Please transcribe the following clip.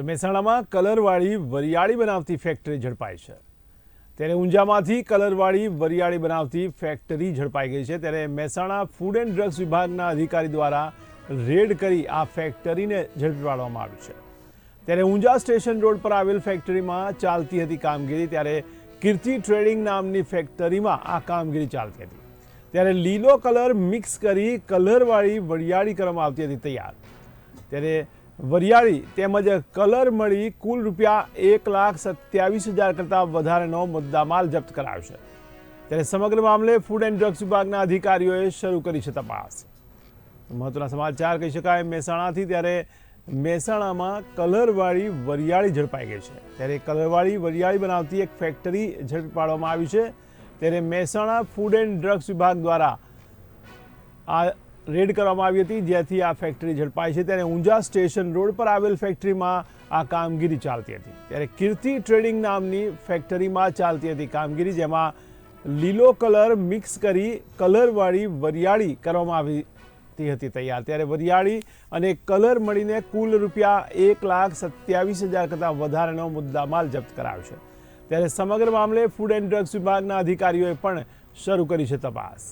તો મહેસાણામાં કલરવાળી વરિયાળી બનાવતી ફેક્ટરી ઝડપાઈ છે. ત્યારે ઊંઝામાંથી કલરવાળી વરિયાળી બનાવતી ફેક્ટરી ઝડપાઈ ગઈ છે. ત્યારે મહેસાણા ફૂડ એન્ડ ડ્રગ્સ વિભાગના અધિકારી દ્વારા રેડ કરી આ ફેક્ટરીને ઝડપી પાડવામાં આવી છે. ત્યારે ઊંઝા સ્ટેશન રોડ પર આવેલ ફેક્ટરીમાં ચાલતી હતી કામગીરી. ત્યારે કીર્તિ ટ્રેડિંગ નામની ફેક્ટરીમાં આ કામગીરી ચાલતી હતી. ત્યારે લીલો કલર મિક્સ કરી કલરવાળી વરિયાળી કરવામાં આવતી હતી તૈયાર. ત્યારે વરિયાળી તેમજ કલર મળી કુલ રૂપિયા એક લાખ સત્યાવીસ હજાર કરતાં વધારેનો મુદ્દામાલ જપ્ત કરાયો છે. ત્યારે સમગ્ર મામલે ફૂડ એન્ડ ડ્રગ્સ વિભાગના અધિકારીઓએ શરૂ કરી છે તપાસ. મહત્વના સમાચાર કહી શકાય, મહેસાણાથી ત્યારે મહેસાણામાં કલરવાળી વરિયાળી ઝડપાઈ ગઈ છે. ત્યારે કલરવાળી વરિયાળી બનાવતી એક ફેક્ટરી ઝડપી પાડવામાં આવી છે. ત્યારે મહેસાણા ફૂડ એન્ડ ડ્રગ્સ વિભાગ દ્વારા આ રેડ કરવામાં આવી હતી જ્યાંથી આ ફેક્ટરી ઝડપાઈ છે. ત્યારે ઊંઝા સ્ટેશન રોડ પર આવેલ ફેક્ટરીમાં આ કામગીરી ચાલતી હતી. ત્યારે કીર્તિ ટ્રેડિંગ નામની ફેક્ટરીમાં ચાલતી હતી કામગીરી, જેમાં લીલો કલર મિક્સ કરી કલરવાળી વરિયાળી કરવામાં આવી હતી તૈયાર. ત્યારે વરિયાળી અને કલર મળીને કુલ રૂપિયા એક લાખ સત્યાવીસ હજાર કરતાં વધારેનો મુદ્દામાલ જપ્ત કરાયો છે. ત્યારે સમગ્ર મામલે ફૂડ એન્ડ ડ્રગ્સ વિભાગના અધિકારીઓએ પણ શરૂ કરી છે તપાસ.